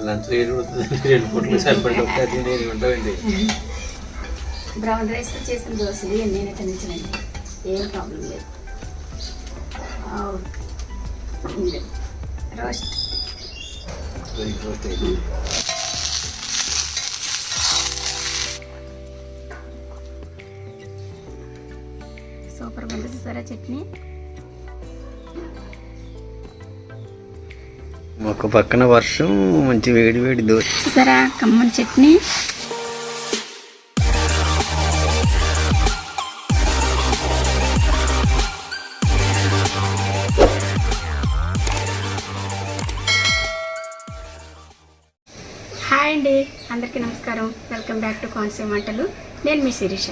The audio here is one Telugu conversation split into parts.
లంచ్ ఏడు రెండు పూటలు సరిపడి ఒకటి నేను ఉంటామండి బ్రౌన్ రైస్తో చేసిన దోశలు నేనే తినచ్చనండి ఏం ప్రాబ్లం లేదు. రోస్ట్. సూపర్ ఉంది చూసారా చట్నీ? ఒక పక్కన వర్షం మంచి వేడి వేడి దోశ. చూసారా కమ్మని చట్నీ. హాయ్ అండి అందరికీ నమస్కారం. వెల్కమ్ బ్యాక్ టు కోనసీమ వంటలు. నేను మీ శిరీష.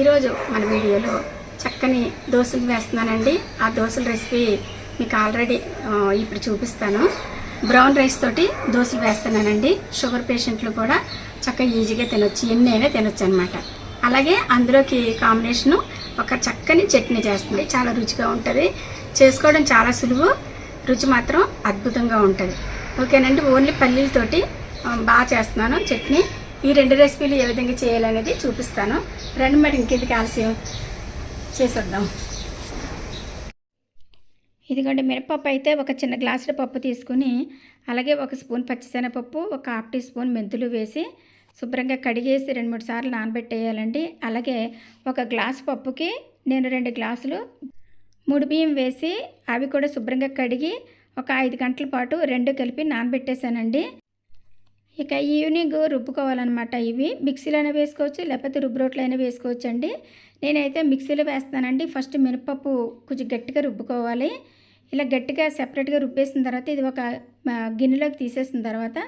ఈరోజు మన వీడియోలో చక్కని దోశలు వేస్తున్నానండి. ఆ దోశల రెసిపీ మీకు ఆల్రెడీ ఇప్పుడు చూపిస్తాను. బ్రౌన్ రైస్ తోటి దోశలు వేస్తున్నానండి. షుగర్ పేషెంట్లు కూడా చక్కగా ఈజీగా తినొచ్చు. ఎన్నైనా తినొచ్చు అనమాట అలాగే అందులోకి కాంబినేషను ఒక చక్కని చట్నీ చేస్తుంది చాలా రుచిగా ఉంటుంది. చేసుకోవడం చాలా సులువు. రుచి మాత్రం అద్భుతంగా ఉంటుంది. ఓకేనండి. ఓన్లీ పల్లీలతోటి బాగా చేస్తున్నాను చట్నీ. ఈ రెండు రెసిపీలు ఏ విధంగా చేయాలనేది చూపిస్తాను. రెండు మరి ఇంకేది ఆలస్యం చేసేద్దాం. ఇదిగోండి మినపప్పు అయితే ఒక చిన్న గ్లాసుల పప్పు తీసుకుని అలాగే ఒక స్పూన్ పచ్చిశనగపప్పు ఒక హాఫ్ టీ స్పూన్ మెంతులు వేసి శుభ్రంగా కడిగేసి రెండు మూడు సార్లు నానబెట్టేయాలండి. అలాగే ఒక గ్లాస్ పప్పుకి నేను రెండు గ్లాసులు ముడి బియ్యం వేసి అవి కూడా శుభ్రంగా కడిగి ఒక ఐదు గంటల పాటు రెండు కలిపి నానబెట్టేశానండి. ఇక ఈవినింగ్ రుబ్బుకోవాలన్నమాట ఇవి. మిక్సీలోనే వేసుకోవచ్చు లేకపోతే రుబ్బు రోట్లో అయినా వేసుకోవచ్చు అండి నేనైతే మిక్సీలో వేస్తానండి. ఫస్ట్ మినపప్పు కొంచెం గట్టిగా రుబ్బుకోవాలి. ఇలా గట్టిగా సెపరేట్గా రుబ్బేసిన తర్వాత ఇది ఒక గిన్నెలోకి తీసేసిన తర్వాత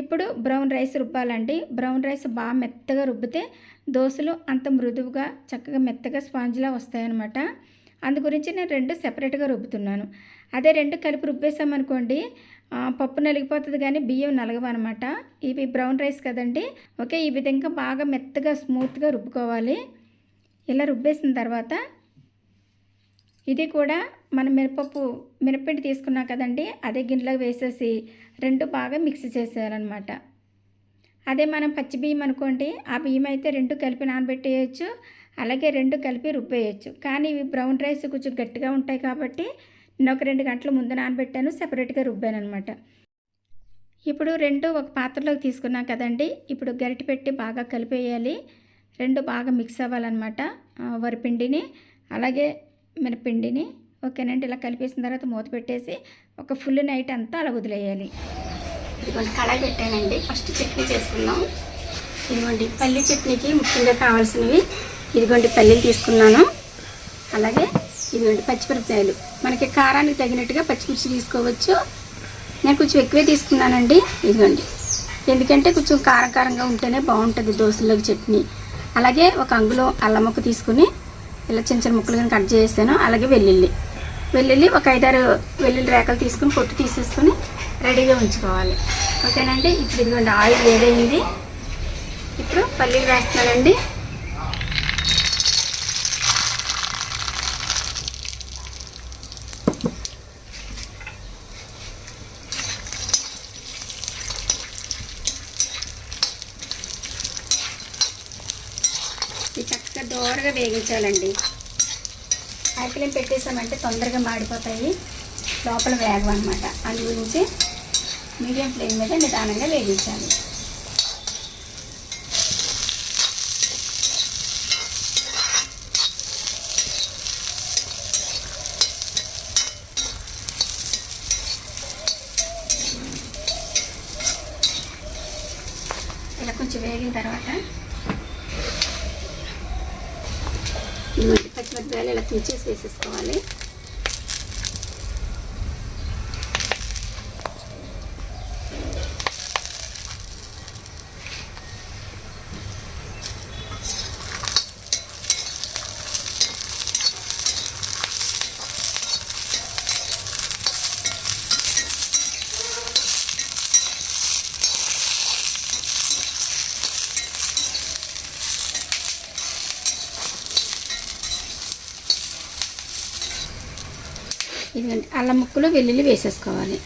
ఇప్పుడు బ్రౌన్ రైస్ రుబ్బాలండి. బ్రౌన్ రైస్ బాగా మెత్తగా రుబ్బితే దోశలు అంత మృదువుగా చక్కగా మెత్తగా స్పాంజ్లా వస్తాయన్నమాట. అందు గురించి నేను రెండు సెపరేట్గా రుబ్బుతున్నాను. అదే రెండు కలిపి రుబ్బేసామనుకోండి పప్పు నలిగిపోతుంది కానీ బియ్యం నలగవన్నమాట. ఇవి బ్రౌన్ రైస్ కదండి. ఓకే ఈ విధంగా బాగా మెత్తగా స్మూత్గా రుబ్బుకోవాలి. ఇలా రుబ్బేసిన తర్వాత ఇది కూడా మనం మిరపప్పు మినపిండి తీసుకున్నాం కదండి అదే గిన్నెలో వేసేసి రెండు బాగా మిక్స్ చేసేయాలన్నమాట. అదే మనం పచ్చి బియ్యం అనుకోండి ఆ బియ్యం అయితే రెండు కలిపి నానబెట్టేయచ్చు అలాగే రెండు కలిపి రుబ్బేయచ్చు. కానీ ఇవి బ్రౌన్ రైస్ కొంచెం గట్టిగా ఉంటాయి కాబట్టి నేను ఒక రెండు గంటల ముందు నానబెట్టాను సెపరేట్గా రుబ్బాను అనమాట ఇప్పుడు రెండు ఒక పాత్రలోకి తీసుకున్నాం కదండి ఇప్పుడు గరిటె పెట్టి బాగా కలిపేయాలి. రెండు బాగా మిక్స్ అవ్వాలన్నమాట వరిపిండిని అలాగే మినపిండిని ఓకేనండి ఇలా కలిపేసిన తర్వాత మూత పెట్టేసి ఒక ఫుల్ నైట్ అంతా అలా వదిలేయాలి. ఇదిగోండి కళాయి పెట్టానండి. ఫస్ట్ చట్నీ చేసుకుందాం. ఇదిగోండి పల్లి చట్నీకి ముఖ్యంగా కావాల్సినవి ఇదిగోండి పల్లీలు తీసుకున్నాను. అలాగే ఇదిగోండి పచ్చిమిరపకాయలు. మనకి కారానికి తగినట్టుగా పచ్చిమిర్చి తీసుకోవచ్చు. నేను కొంచెం ఎక్కువే తీసుకున్నానండి. ఇదిగోండి. ఎందుకంటే కొంచెం కారం కారంగా ఉంటేనే బాగుంటుంది దోశలోకి చట్నీ. అలాగే ఒక అంగులో అల్లం ముక్క తీసుకుని ఇలా చిన్న చిన్న ముక్కలుగా కట్ చేసాను అలాగే వెల్లుల్లి. వెల్లుల్లి ఒక ఐదారు వెల్లుల్లి రేకలు తీసుకుని పొట్టు తీసేసుకుని రెడీగా ఉంచుకోవాలి. ఓకేనండి? ఇప్పుడు ఇదిగోండి ఆయిల్ వేడైంది. ఇప్పుడు పల్లీలు వేస్తున్నానండి. ఇది చక్కగా దోరగా వేగించాలండి. ఆకలిం పెట్టేసామంటే తొందరగా మాడిపోతాయి. లోపల వేగం అనమాట అందు గురించి మీడియం ఫ్లేమ్ మీద నిదానంగా వేగించాలి ఇలా కొంచెం వేగిన తర్వాత ఇదిగోండి పచ్చిమిరపకాయలు వేసేసుకోవాలి ఇదిగోండి అల్లం ముక్కలు వెల్లుల్లి వేసేసుకోవాలి.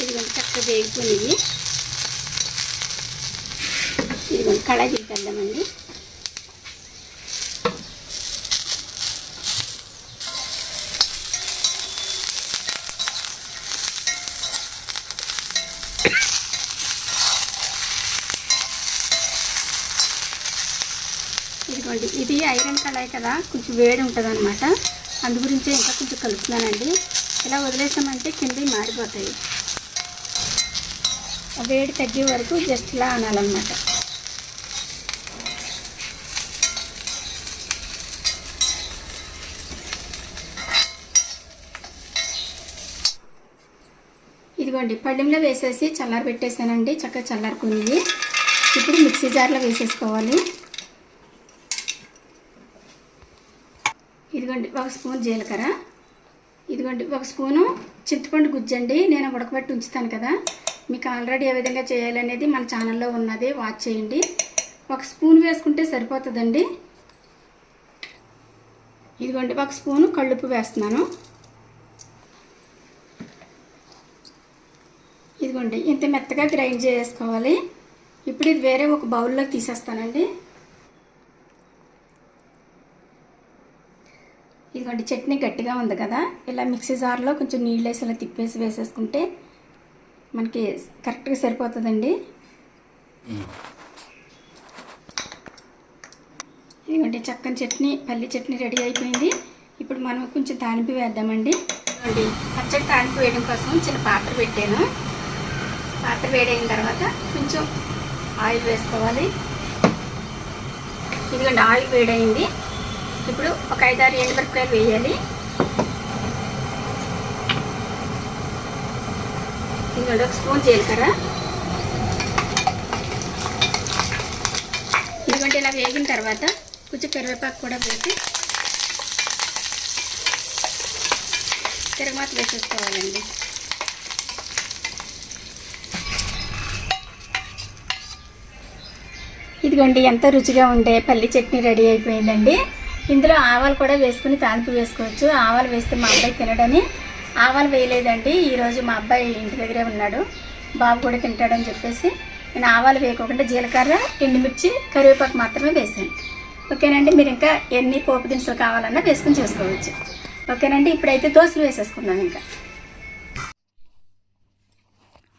ఇదిగోండి చక్కగా వేగిపోయినాయి ఇదిగోండి కళాయి తీసేద్దామండి ఇదిగోండి ఇది ఐరన్ కళాయి కదా కొంచెం వేడి ఉంటుంది అనమాట అందు గురించే ఇంకా కొంచెం కలుపుతున్నానండి. ఇలా వదిలేసామంటే కింద మారిపోతాయి వేడి తగ్గే వరకు జస్ట్ ఇలా అనాలన్నమాట. ఇదిగోండి పళ్ళెంలో వేసేసి చల్లారి పెట్టేసానండి చక్కగా చల్లారుకుంది ఇప్పుడు మిక్సీ జార్లో వేసేసుకోవాలి. ఇదిగోండి ఒక స్పూన్ జీలకర్ర. ఇదిగోండి ఒక స్పూను చింతపండు గుజ్జండి నేను ఉడకబెట్టి ఉంచుతాను కదా. మీకు ఆల్రెడీ ఏ విధంగా చేయాలనేది మన ఛానల్లో ఉన్నది. వాచ్ చేయండి. ఒక స్పూన్ వేసుకుంటే సరిపోతుందండి. ఇదిగోండి ఒక స్పూను కళ్ళుప్పు వేస్తున్నాను. ఇదిగోండి ఇంత మెత్తగా గ్రైండ్ చేసుకోవాలి. ఇప్పుడు ఇది వేరే ఒక బౌల్లోకి తీసేస్తానండి. ఇదిగోండి చట్నీ గట్టిగా ఉంది కదా. ఇలా మిక్సీ జార్లో కొంచెం నీళ్ళు వేసి ఇలా తిప్పేసి వేసేసుకుంటే మనకి కరెక్ట్గా సరిపోతుందండి. ఇదిగోండి చక్కని చట్నీ పల్లి చట్నీ రెడీ అయిపోయింది. ఇప్పుడు మనం కొంచెం తాలింపు వేద్దామండి. పచ్చడి తాలింపు వేయడం కోసం చిన్న పాత్ర పెట్టాను. పాత్ర వేడైన తర్వాత కొంచెం ఆయిల్ వేసుకోవాలి. ఇదిగోండి ఆయిల్ వేడైంది. ఇప్పుడు ఒక ఐదారు ఎండుమిరపకాయలు వేయాలి. ఇంకొక స్పూన్ జీలకర్ర. ఇదిగోండి ఇలా వేగిన తర్వాత కొంచెం కరివేపాకు కూడా వేసి తిరగమాత వేసేసుకోవాలండి. ఇదిగోండి ఎంత రుచిగా ఉండే పల్లి చట్నీ రెడీ అయిపోయిందండి. ఇందులో ఆవాలు కూడా వేసుకుని తాలింపు వేసుకోవచ్చు. ఆవాలు వేస్తే మా అబ్బాయి తినడని ఆవాలు వేయలేదండి. ఈరోజు మా అబ్బాయి ఇంటి దగ్గరే ఉన్నాడు. బాబు కూడా తింటాడని చెప్పేసి నేను ఆవాలు వేయకోకుండా జీలకర్ర ఎండుమిర్చి కరివేపాకు మాత్రమే వేసాను. ఓకేనండి మీరు ఇంకా ఎన్ని పోపు దినుసులు కావాలన్నా వేసుకుని చేసుకోవచ్చు. ఓకేనండి ఇప్పుడైతే దోశలు వేసేసుకున్నాను ఇంకా.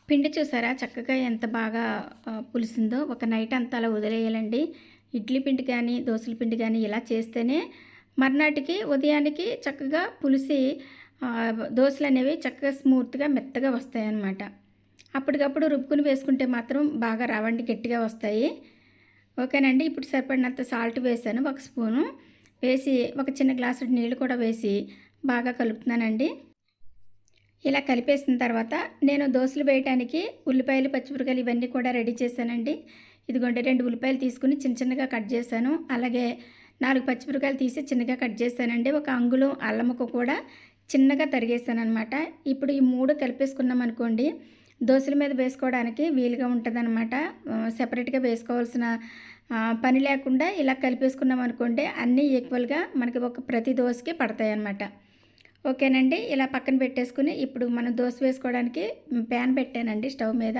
పిండి చూసారా? చక్కగా ఎంత బాగా పులిసిందో. ఒక నైట్ అంతా అలా వదిలేయాలండి. ఇడ్లీ పిండి కానీ దోశల పిండి కానీ ఇలా చేస్తేనే మర్నాటికి ఉదయానికి చక్కగా పులిసి దోశలు అనేవి చక్కగా స్మూత్గా మెత్తగా వస్తాయి అన్నమాట అప్పటికప్పుడు రుబ్బుకుని వేసుకుంటే మాత్రం బాగా రావండి గట్టిగా వస్తాయి. ఓకేనండి ఇప్పుడు సరిపడినంత సాల్ట్ వేసాను ఒక స్పూను. వేసి ఒక చిన్న గ్లాసు నీళ్ళు కూడా వేసి బాగా కలుపుతున్నానండి. ఇలా కలిపేసిన తర్వాత నేను దోశలు వేయడానికి ఉల్లిపాయలు పచ్చిమిరకాయలు ఇవన్నీ కూడా రెడీ చేశానండి. ఇదిగోండి రెండు ఉల్లిపాయలు తీసుకుని చిన్న చిన్నగా కట్ చేశాను. అలాగే నాలుగు పచ్చిమిరకాయలు తీసి చిన్నగా కట్ చేశానండి. ఒక అంగుళం అల్లముకు కూడా చిన్నగా తరిగేసాను అనమాట ఇప్పుడు ఈ మూడు కలిపేసుకున్నాం అనుకోండి దోశల మీద వేసుకోవడానికి వీలుగా ఉంటుందన్నమాట. సెపరేట్గా వేసుకోవాల్సిన పని లేకుండా ఇలా కలిపేసుకున్నాం అనుకోండి అన్నీ ఈక్వల్గా మనకి ఒక ప్రతి దోశకి పడతాయి అన్నమాట ఓకేనండి? ఇలా పక్కన పెట్టేసుకుని ఇప్పుడు మనం దోశ వేసుకోవడానికి ప్యాన్ పెట్టానండి స్టవ్ మీద.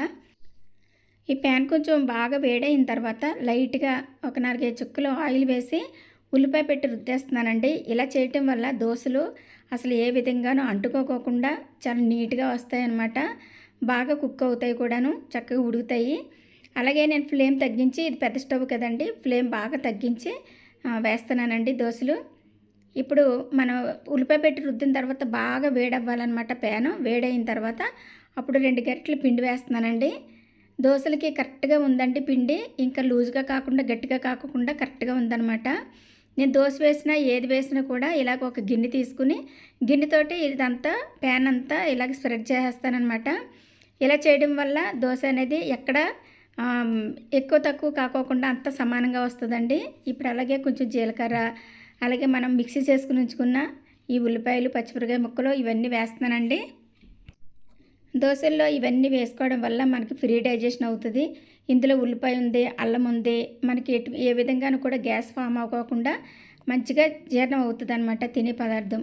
ఈ ప్యాన్ కొంచెం బాగా వేడైన తర్వాత లైట్గా ఒక నాలుగైదు చుక్కలు ఆయిల్ వేసి ఉల్లిపాయ పెట్టి రుద్దేస్తున్నానండి. ఇలా చేయటం వల్ల దోశలు అసలు ఏ విధంగానూ అంటుకోకుండా చాలా నీట్గా వస్తాయన్నమాట. బాగా కుక్ అవుతాయి కూడాను చక్కగా ఉడుకుతాయి. అలాగే నేను ఫ్లేమ్ తగ్గించి ఇది పెద్ద స్టవ్ కదండి ఫ్లేమ్ బాగా తగ్గించి వేస్తున్నానండి దోశలు. ఇప్పుడు మనం ఉల్లిపాయ పెట్టి రుద్దిన తర్వాత బాగా వేడవ్వాలన్నమాట ప్యాను. వేడైన తర్వాత అప్పుడు రెండు గరిటలు పిండి వేస్తున్నానండి. దోశలకి కరెక్ట్గా ఉందండి పిండి. ఇంకా లూజ్గా కాకుండా గట్టిగా కాకుండా కరెక్ట్గా ఉందన్నమాట. నేను దోశ వేసినా ఏది వేసినా కూడా ఇలాగ ఒక గిన్నె తీసుకుని గిన్నెతోటి ఇదంతా ప్యాన్ అంతా ఇలాగ స్ప్రెడ్ చేసేస్తానమాట ఇలా చేయడం వల్ల దోశ అనేది ఎక్కడ ఎక్కువ తక్కువ కాకోకుండా అంత సమానంగా వస్తుందండి. ఇప్పుడు అలాగే కొంచెం జీలకర్ర అలాగే మనం మిక్సీ చేసుకుని ఉంచుకున్న ఈ ఉల్లిపాయలు పచ్చిమిరకాయ ముక్కలు ఇవన్నీ వేస్తున్నానండి. దోశల్లో ఇవన్నీ వేసుకోవడం వల్ల మనకి ఫ్రీ డైజెషన్ అవుతుంది. ఇందులో ఉల్లిపాయ ఉంది అల్లం ఉంది. మనకి ఎటు ఏ విధంగానూ కూడా గ్యాస్ ఫామ్ అవ్వకుండా మంచిగా జీర్ణం అవుతుంది అనమాట తినే పదార్థం.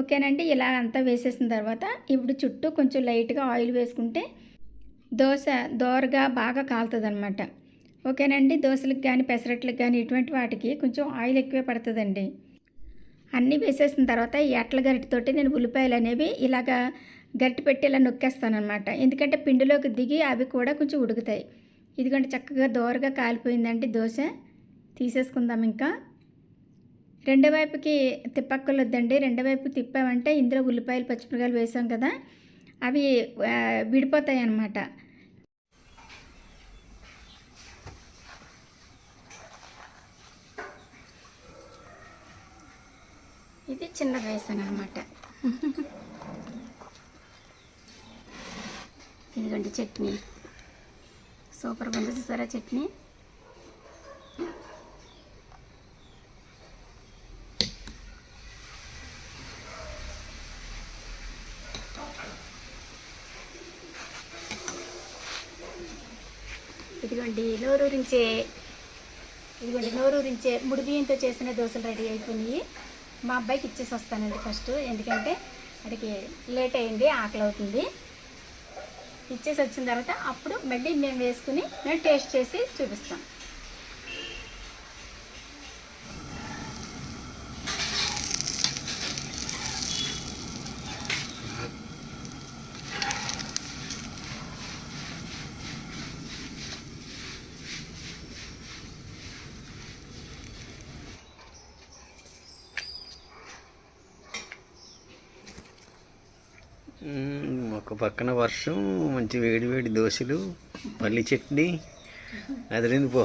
ఓకేనండి ఇలా అంతా వేసేసిన తర్వాత ఇప్పుడు చుట్టూ కొంచెం లైట్గా ఆయిల్ వేసుకుంటే దోశ దోరగా బాగా కాలుతుంది అనమాట ఓకేనండి దోశలకు కానీ పెసరట్లకు కానీ ఇటువంటి వాటికి కొంచెం ఆయిల్ ఎక్కువే పడుతుందండి. అన్నీ వేసేసిన తర్వాత ఈ అట్ల నేను ఉల్లిపాయలు అనేవి ఇలాగా గరిటి పెట్టి ఇలా నొక్కేస్తాను అనమాట ఎందుకంటే పిండిలోకి దిగి అవి కూడా కొంచెం ఉడుకుతాయి. ఇదిగోండి చక్కగా దోరగా కాలిపోయిందండి దోశ. తీసేసుకుందాం ఇంకా. రెండో వైపుకి తిప్పక్కర్లొద్దండి రెండో వైపు తిప్పామంటే ఇందులో ఉల్లిపాయలు పచ్చిమిరకాయలు వేసాం కదా. అవి విడిపోతాయి అన్నమాట ఇది చిన్నది వేసాను అనమాట ఇదిగోండి చట్నీ. సూపర్గా ఉంది చూసారా చట్నీ? ఇదిగోండి నోరూరించే ఇదిగోండి నోరూరించే ముడి బియ్యంతో చేసిన దోశలు రెడీ అయిపోయినాయి. మా అబ్బాయికి ఇచ్చేసి వస్తానండి ఫస్ట్ ఎందుకంటే వాడికి లేట్ అయింది ఆకలి అవుతుంది. ఇచ్చేసి వచ్చిన తర్వాత అప్పుడు మళ్ళీ మేము వేసుకుని మేము టేస్ట్ చేసి చూపిస్తాం మ్మ్, ఒక పక్కన వర్షం మంచి వేడి వేడి దోశలు పల్లి చట్నీ. అదిరింది పో.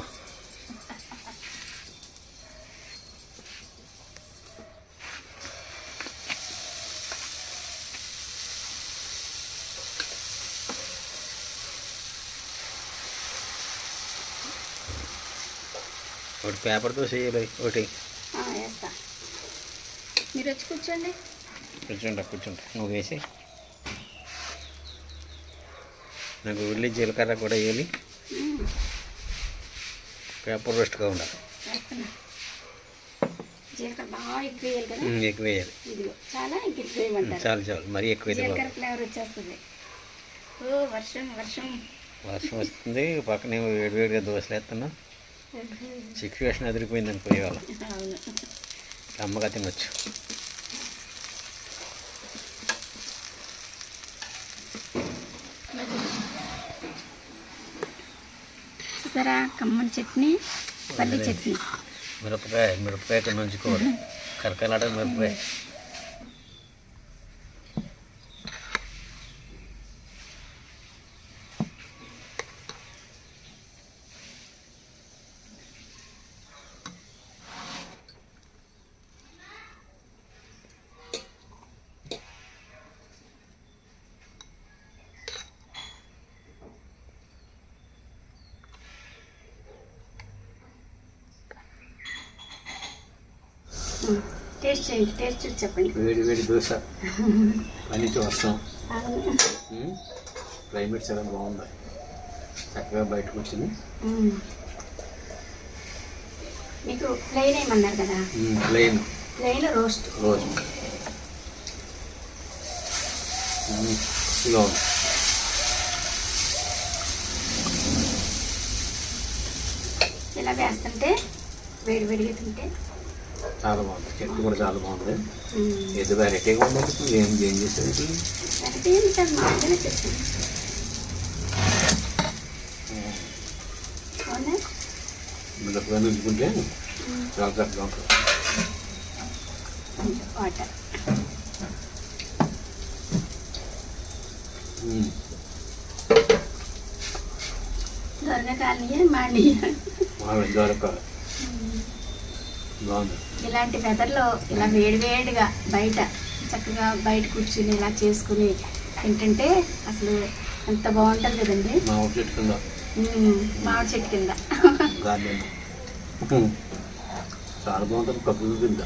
ఒకటి పేపర్తో చేయాలి ఒకటి. మీరు వచ్చి కూర్చోండి. కూర్చుంటా కూర్చుంటా నువ్వు వేసి నాకు ఉల్లి జీలకర్ర కూడా వేయాలి. పేపర్ రోస్ట్గా ఉండాలి. ఎక్కువ వేయాలి చాలా చాలు మరీ ఎక్కువ వర్షం వస్తుంది పక్కనే వేడివేడిగా దోశలు వేస్తున్నా. సిచ్యువేషన్ అదిరిపోయింది అనుకో ఇవాళ. అమ్మగా తినొచ్చు. చూసారా కమ్మని చట్నీ పల్లి చట్నీ. మిరపకాయ మిరపకాయ ఉంచుకోవాలి కరకలాడ మిరపకాయ. టేస్ట్ చేయండి టేస్ట్ చూసి చెప్పండి. వేడి వేడి దోశ. పనికి వర్షం క్లైమేట్ చాలా బాగుంది. చక్కగా బయటకు వచ్చింది. మీకు ప్లెయిన్ ఏమన్నారు కదా? ప్లెయిన్ ప్లెయిన్ రోస్ట్ ఉమ్, ఇలా ఉంది. ఇలా వేస్తుంటే వేడి వేడిగా తింటే చాలా బాగుంది. చెట్టు కూడా చాలా బాగుంది. ఏదో వెరైటీగా ఇప్పుడు ఏం ఏం చేసేది నుంచుకుంటే చాలా చక్కగా ఉంటుంది కాలనీ మాడి వెంటారు బాగుంది. ఇలాంటి వెదర్లో ఇలా వేడివేడిగా బయట చక్కగా బయట కూర్చుని ఇలా చేసుకుని తింటుంటే అసలు ఎంత బాగుంటుంది కదండి. మామిడి చెట్టు కింద. చాలా బాగుంటుంది ప్రకృతి కింద.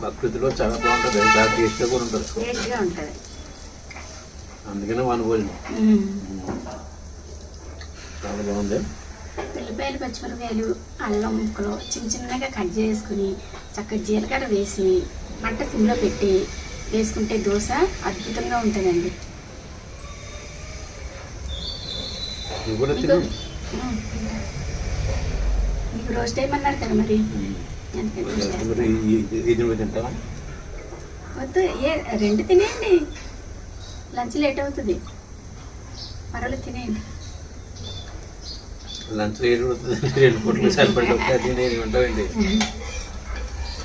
ప్రకృతిలో చాలా బాగుంటుంది. చాలా టేస్ట్గా కూడా ఉంటుంది. టేస్ట్గా ఉంటుంది. అందుకనే మన భోజనం. చాలా బాగుంది. ఉల్లిపాయలు పచ్చిమిరపకాయలు అల్లం ముక్కలు చిన్న చిన్నగా కట్ చేసుకుని చక్కగా జీలకర్ర వేసి మంట సిమ్లో పెట్టి వేసుకుంటే దోశ అద్భుతంగా ఉంటుందండి. తిను. నీకు రోస్ట్ ఏమన్నారు కదా మరి? వద్దు ఏ రెండు తినేయండి. లంచ్ లేట్ అవుతుంది. పర్వాలేదు తినేయండి. లంచ్ ఏడు రెండు పూటలు సరిపడి అది నేను ఉంటావండి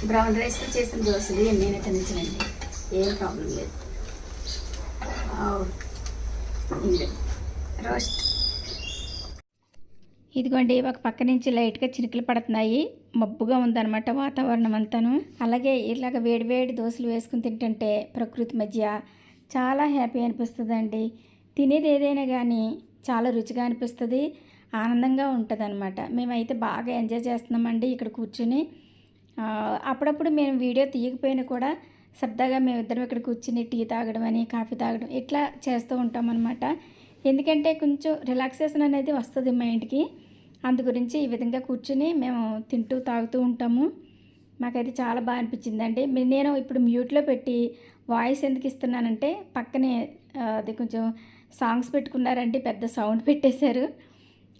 బ్రౌన్ రైస్తో చేసిన దోశలు ఎన్నైనా తినచ్చండి ఏం ప్రాబ్లం లేదు. రోస్ట్. ఇదిగోండి ఒక పక్క నుంచి లైట్గా చినుకులు పడుతున్నాయి. మబ్బుగా ఉందన్నమాట వాతావరణం అంతాను. అలాగే ఇలాగ వేడివేడి దోశలు వేసుకుని తింటుంటే ప్రకృతి మధ్య చాలా హ్యాపీ అనిపిస్తుంది అండి తినేది ఏదైనా కానీ చాలా రుచిగా అనిపిస్తుంది. ఆనందంగా ఉంటుంది అనమాట మేమైతే బాగా ఎంజాయ్ చేస్తున్నామండి ఇక్కడ కూర్చుని. అప్పుడప్పుడు మేము వీడియో తీయకపోయినా కూడా సరదాగా మేమిద్దరం ఇక్కడ కూర్చుని టీ తాగడం అని కాఫీ తాగడం ఇట్లా చేస్తూ ఉంటాం అనమాట ఎందుకంటే కొంచెం రిలాక్సేషన్ అనేది వస్తుంది మైండ్కి అందు గురించి ఈ విధంగా కూర్చుని మేము తింటూ తాగుతూ ఉంటాము. మాకైతే చాలా బాగా అనిపించిందండి. నేను ఇప్పుడు మ్యూట్లో పెట్టి వాయిస్ ఎందుకు ఇస్తున్నానంటే పక్కనే అది కొంచెం సాంగ్స్ పెట్టుకున్నారంటే పెద్ద సౌండ్ పెట్టేశారు.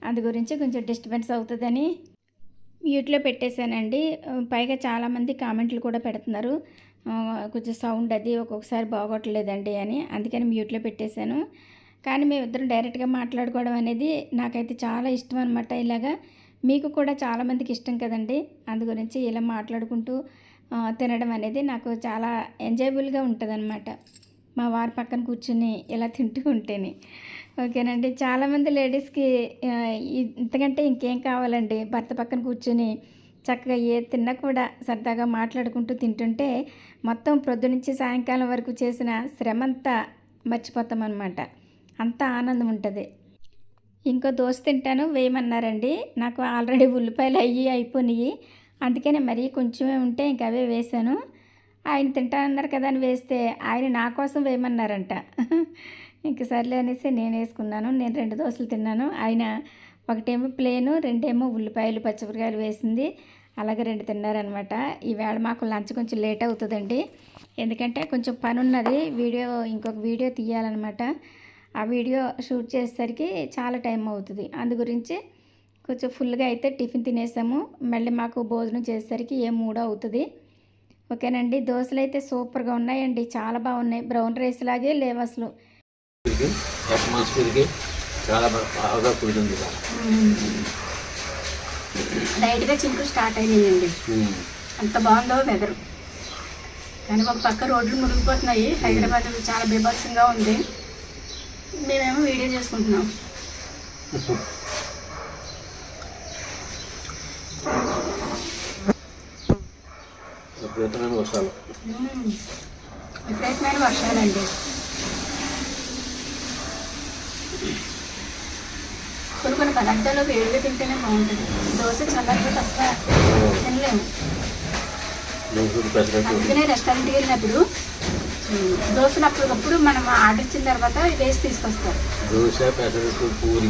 అందు గురించి కొంచెం డిస్టర్బెన్స్ అవుతుందని మ్యూట్లో పెట్టేశానండి. పైగా చాలామంది కామెంట్లు కూడా పెడుతున్నారు. కొంచెం సౌండ్ అది ఒక్కొక్కసారి బాగోట్లేదండి అని అందుకని మ్యూట్లో పెట్టేశాను. కానీ మేమిద్దరం డైరెక్ట్గా మాట్లాడుకోవడం అనేది నాకైతే చాలా ఇష్టం అనమాట ఇలాగా. మీకు కూడా చాలామందికి ఇష్టం కదండి. అందు గురించి ఇలా మాట్లాడుకుంటూ తినడం అనేది నాకు చాలా ఎంజాయబుల్గా ఉంటుంది మా వారి పక్కన కూర్చుని ఇలా తింటూ ఉంటేనే. ఓకేనండి. చాలామంది లేడీస్కి ఇంతకంటే ఇంకేం కావాలండి? భర్త పక్కన కూర్చొని చక్కగా ఏ తిన్నా కూడా సరదాగా మాట్లాడుకుంటూ తింటుంటే మొత్తం ప్రొద్దునుంచి సాయంకాలం వరకు చేసిన శ్రమ అంతా మర్చిపోతాం అనమాట అంత ఆనందం ఉంటుంది. ఇంకో దోశ తింటాను వేయమన్నారండి. నాకు ఆల్రెడీ ఉల్లిపాయలు అయ్యి అయిపోయినాయి అందుకనే మరీ కొంచెమే ఉంటే ఇంక అవే వేశాను. ఆయన తింటానన్నారు కదా అని వేస్తే ఆయన నా కోసం వేయమన్నారంట. ఇంక సర్లే అనేసి నేను వేసుకున్నాను నేను రెండు దోశలు తిన్నాను. ఆయన ఒకటేమో ప్లేను రెండేమో ఉల్లిపాయలు పచ్చిమిరకాయలు వేసింది. అలాగే రెండు తిన్నారనమాట. ఈవేళ మాకు లంచ్ కొంచెం లేట్ అవుతుందండి. ఎందుకంటే కొంచెం పని ఉన్నది వీడియో ఇంకొక వీడియో తీయాలన్నమాట ఆ వీడియో షూట్ చేసేసరికి చాలా టైం అవుతుంది. అందు గురించి కొంచెం ఫుల్గా అయితే టిఫిన్ తినేసాము. మళ్ళీ మాకు భోజనం చేసేసరికి ఏ మూడో అవుతుంది. ఓకేనండి దోశలు అయితే సూపర్గా ఉన్నాయండి. చాలా బాగున్నాయి. బ్రౌన్ రైస్ లాగే లేవు అసలు. అట్మాస్ఫియర్కి చాలా బాగా ఇవాళ. లైట్గా చినుకులు స్టార్ట్ అయినాయండి. అంత బాగుందో వెదర్. కానీ ఒక పక్క రోడ్లు మునిగిపోతున్నాయి. హైదరాబాద్ చాలా బీభత్సంగా ఉంది. మేమేమో వీడియో చేసుకుంటున్నాం. విపరీతమైన వర్షాలు. విపరీతమైన వర్షాలండి. కొన్ని కొన్ని పదార్థాలు వేడిగా తింటేనే బాగుంటుంది. దోశ చల్లగా తప్ప తినలేము. అందుకనే రెస్టారెంట్కి వెళ్ళినప్పుడు దోశలు అప్పటికప్పుడు మనం ఆర్డర్ ఇచ్చిన తర్వాత వేసి తీసుకొస్తారు. దోశ పెసరట్టు పూరి.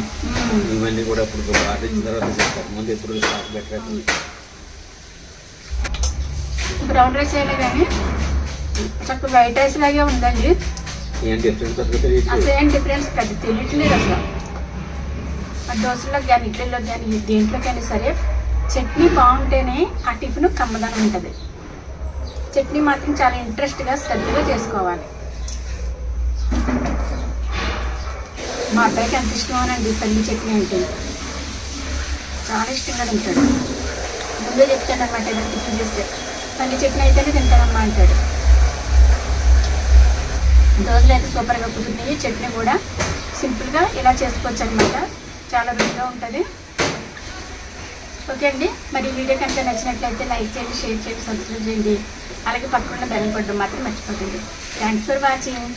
ఇవన్నీ కూడా ఇప్పుడు ఆర్డర్ ఇచ్చిన తర్వాత చేస్తారు ముందు ఎప్పుడు స్టాక్ పెట్టారు బ్రౌన్ రైస్ అయినా కానీ చక్కగా వైట్ రైస్ లాగే ఉందండి. ఏం డిఫరెన్స్ అసలు ఏం డిఫరెన్స్ పెద్ద తెలియట్లేదు అసలు. దోశలోకి దోశలో కానీ ఇడ్లీలోకి కానీ దేంట్లో కానీ సరే చట్నీ బాగుంటేనే ఆ టిఫిన్ కమ్మదనం ఉంటుంది. చట్నీ మాత్రం చాలా ఇంట్రెస్ట్గా శ్రద్ధగా చేసుకోవాలి. మా అబ్బాయికి ఎంత ఇష్టమోనండి పల్లి చట్నీ అంటే. చాలా ఇష్టంగా తింటాడు. ముందే చెప్తాడు అనమాట ఏదైనా టిఫిన్ చేస్తే. పల్లి చట్నీ అయితేనే తింటానమ్మా అంటాడు. దోశలు అయితే సూపర్గా కుదురుతాయి. చట్నీ కూడా సింపుల్గా ఇలా చేసుకోవచ్చు అనమాట చాలా రుచిగా ఉంటుంది. ఓకే అండి. మరి వీడియో కనుక నచ్చినట్లయితే లైక్ చేయండి షేర్ చేయండి సబ్స్క్రైబ్ చేయండి. అలాగే పక్కన బెల్ కొట్టడం మాత్రం మర్చిపోకండి. Thanks for watching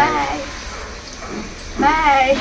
bye bye